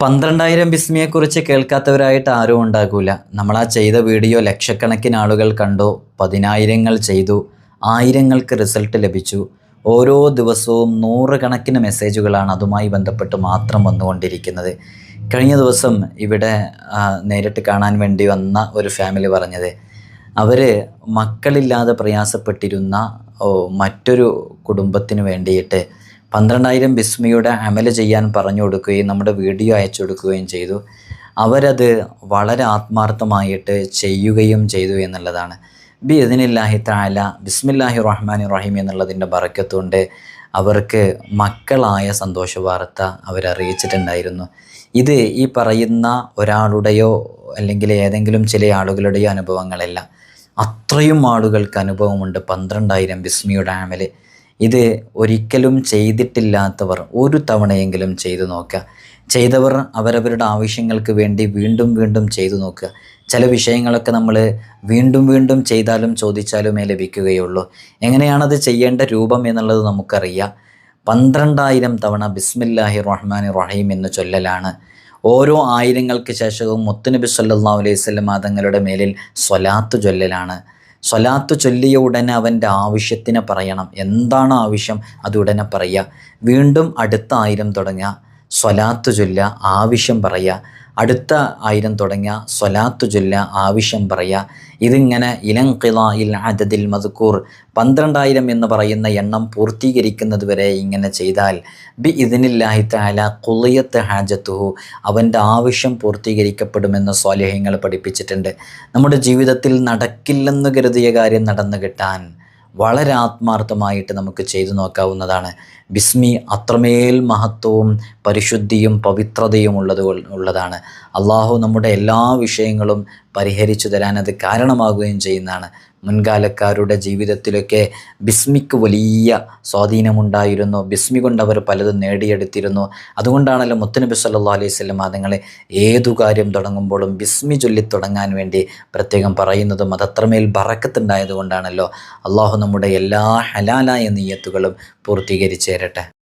പന്ത്രണ്ടായിരം ബിസ്മിയെക്കുറിച്ച് കേൾക്കാത്തവരായിട്ട് ആരും ഉണ്ടാകില്ല നമ്മൾ ആ ചെയ്ത വീഡിയോ ലക്ഷക്കണക്കിന് ആളുകൾ കണ്ടു പതിനായിരങ്ങൾ ചെയ്തു ആയിരങ്ങൾക്ക് റിസൾട്ട് ലഭിച്ചു. ഓരോ ദിവസവും നൂറുകണക്കിന് മെസ്സേജുകളാണ് അതുമായി ബന്ധപ്പെട്ട് മാത്രം വന്നുകൊണ്ടിരിക്കുന്നത്. കഴിഞ്ഞ ദിവസം ഇവിടെ നേരിട്ട് കാണാൻ വേണ്ടി വന്ന ഒരു ഫാമിലി പറഞ്ഞത് അവർ മക്കളില്ലാതെ പ്രയാസപ്പെട്ടിരുന്ന മറ്റൊരു കുടുംബത്തിന് വേണ്ടിയിട്ട് പന്ത്രണ്ടായിരം ബിസ്മിയുടെ അമൽ ചെയ്യാൻ പറഞ്ഞു കൊടുക്കുകയും നമ്മുടെ വീഡിയോ അയച്ചു കൊടുക്കുകയും ചെയ്തു. അവരത് വളരെ ആത്മാർത്ഥമായിട്ട് ചെയ്യുകയും ചെയ്തു എന്നുള്ളതാണ്. ബി ഇതിനില്ലാഹി താല ബിസ്മില്ലാഹി റഹ്മാൻ റഹീം എന്നുള്ളതിന്റെ ബറക്കത്തുകൊണ്ട് അവർക്ക് മക്കളായ സന്തോഷ വാർത്ത അവരറിയിച്ചിട്ടുണ്ടായിരുന്നു. ഇത് ഈ പറയുന്ന ഒരാളുടെയോ അല്ലെങ്കിൽ ഏതെങ്കിലും ചില ആളുകളുടെയോ അനുഭവങ്ങളല്ല. അത്രയും ആളുകൾക്ക് അനുഭവമുണ്ട് പന്ത്രണ്ടായിരം ബിസ്മിയുടെ ആമൽ ഇത് ഒരിക്കലും ചെയ്തിട്ടില്ലാത്തവർ ഒരു തവണയെങ്കിലും ചെയ്തു നോക്കുക. ചെയ്തവർ അവരവരുടെ ആവശ്യങ്ങൾക്ക് വേണ്ടി വീണ്ടും വീണ്ടും ചെയ്തു നോക്കുക. ചില വിഷയങ്ങളൊക്കെ നമ്മൾ വീണ്ടും വീണ്ടും ചെയ്താലും ചോദിച്ചാലുമേ ലഭിക്കുകയുള്ളൂ. എങ്ങനെയാണത് ചെയ്യേണ്ട രൂപം എന്നുള്ളത് നമുക്കറിയാം. പന്ത്രണ്ടായിരം തവണ ബിസ്മില്ലാഹി റഹ്മാൻ റഹീം എന്ന് ചൊല്ലലാണ്. ഓരോ ആയിരങ്ങൾക്ക് ശേഷവും മുത്തുനബി സല്ലാ അലൈഹി വസല്ലം തങ്ങളുടെ മേലിൽ സ്വലാത്ത് ചൊല്ലലാണ്. സ്വലാത്ത് ചൊല്ലിയ ഉടനെ അവന്റെ ആവശ്യത്തിന് പറയണം. എന്താണ് ആവശ്യം? അത് ഉടനെ പറയുക. വീണ്ടും അടുത്ത ആയിരം തുടങ്ങുക. സ്വലാത്ത് ചൊല്ല ആവശ്യം പറയുക അടുത്ത ആയിരം തുടങ്ങിയ സ്വലാത്തു ചൊല്ല ആവശ്യം പറയുക ഇതിങ്ങനെ ഇലങ്കിളായിൽ അദദിൽ മദ്കൂർ പന്ത്രണ്ടായിരം എന്ന് പറയുന്ന എണ്ണം പൂർത്തീകരിക്കുന്നത് വരെ ഇങ്ങനെ ചെയ്താൽ ബി ഇതിനില്ലാഹി താല കുളിയത്ത് ഹാജത്തുഹു അവന്റെ ആവശ്യം പൂർത്തീകരിക്കപ്പെടുമെന്ന് സ്വാലേഹ്യങ്ങൾ പഠിപ്പിച്ചിട്ടുണ്ട്. നമ്മുടെ ജീവിതത്തിൽ നടക്കില്ലെന്ന് കരുതിയ കാര്യം നടന്നു കിട്ടാൻ വളരെ ആത്മാർത്ഥമായിട്ട് നമുക്ക് ചെയ്തു നോക്കാവുന്നതാണ്. ബിസ്മി അത്രമേൽ മഹത്വവും പരിശുദ്ധിയും പവിത്രതയും ഉള്ളത് ഉള്ളതാണ്. അള്ളാഹു നമ്മുടെ എല്ലാ വിഷയങ്ങളും പരിഹരിച്ചു തരാൻ അത് കാരണമാകുകയും ചെയ്യുന്നതാണ്. മുൻകാലക്കാരുടെ ജീവിതത്തിലൊക്കെ ബിസ്മിക്ക് വലിയ സ്വാധീനമുണ്ടായിരുന്നു. ബിസ്മി കൊണ്ട് അവർ പലതും നേടിയെടുത്തിരുന്നു. അതുകൊണ്ടാണല്ലോ മുത്തനബി സല്ലാ അലൈഹി സ്വലം അതുങ്ങളെ ഏതു കാര്യം തുടങ്ങുമ്പോഴും ബിസ്മി ചൊല്ലി തുടങ്ങാൻ വേണ്ടി പ്രത്യേകം പറയുന്നതും അതത്രമേൽ ബറക്കത്തുണ്ടായതുകൊണ്ടാണല്ലോ. അള്ളാഹു നമ്മുടെ എല്ലാ ഹലാലായ നീയത്തുകളും പൂർത്തീകരിച്ചു തരട്ടെ